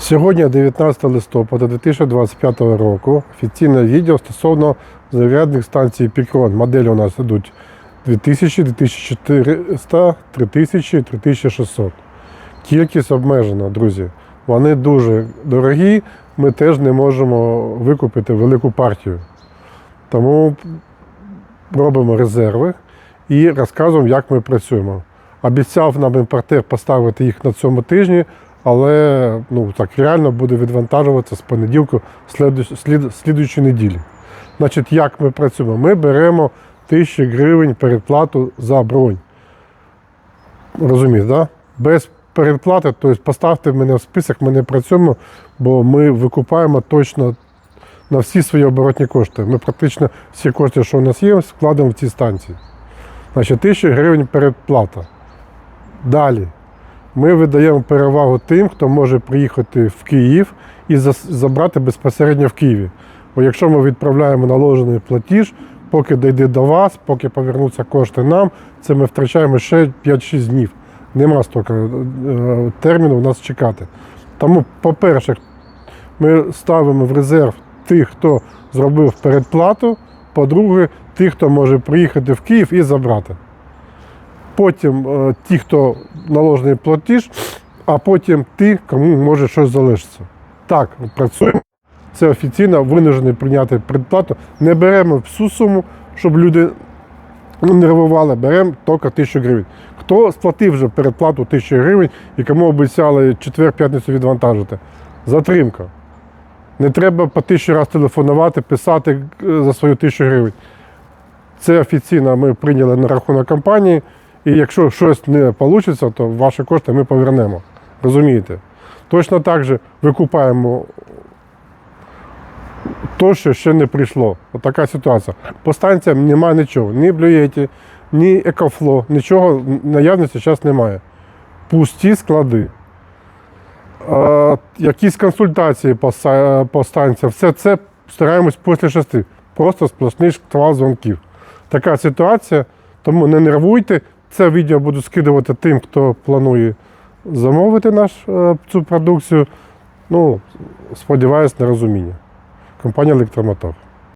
Сьогодні 19 листопада 2025 року. Офіційне відео стосовно зарядних станцій Пікрон. Моделі у нас йдуть 2000, 2400, 3000, 3600. Кількість обмежена, друзі. Вони дуже дорогі, ми теж не можемо викупити велику партію. Тому робимо резерви і розказуємо, як ми працюємо. Обіцяв нам імпортер поставити їх на цьому тижні, але ну, так реально буде відвантажуватися з понеділку слід, слідуючої неділі. Значить, як ми працюємо? Ми беремо 1000 гривень передплату за бронь. Розумієте, да? Без передплати, тобто поставте мене в список, ми не працюємо, бо ми викупаємо точно на всі свої оборотні кошти. Ми практично всі кошти, що у нас є, складемо в ці станції. Значить, 1000 гривень передплата. Далі. Ми видаємо перевагу тим, хто може приїхати в Київ і забрати безпосередньо в Києві. Бо якщо ми відправляємо наложений платіж, поки дійде до вас, поки повернуться кошти нам, це ми втрачаємо ще 5-6 днів. Нема стільки е, терміну у нас чекати. Тому, по-перше, ми ставимо в резерв тих, хто зробив передплату. По-друге, тих, хто може приїхати в Київ і забрати. Потім е, ті, хто наложений платіж, а потім ті, кому може щось залишитися. Так, працюємо. Це офіційно винужений прийняти предплату. Не беремо всю суму, щоб люди нервували, беремо тільки тисячу гривень. Хто сплатив вже передплату тисячу гривень і кому обіцяли четвер-п'ятницю відвантажити? Затримка. Не треба по тисячу разів телефонувати, писати е, за свою тисячу гривень. Це офіційно ми прийняли на рахунок компанії, і якщо щось не вийде, то ваші кошти ми повернемо. Розумієте? Точно так же викупаємо то, що ще не прийшло. От ситуація. По станціям немає нічого. Ні блюєті, ні екофло, нічого наявності зараз немає. Пусті склади. Е, якісь консультації по, по станціям, все це стараємось після шести. Просто сплошний шквал дзвонків. Така ситуація, тому не нервуйте. Це відео буду скидувати тим, хто планує замовити наш, е, цю продукцію. Ну, сподіваюсь на розуміння. Компанія Електромотор.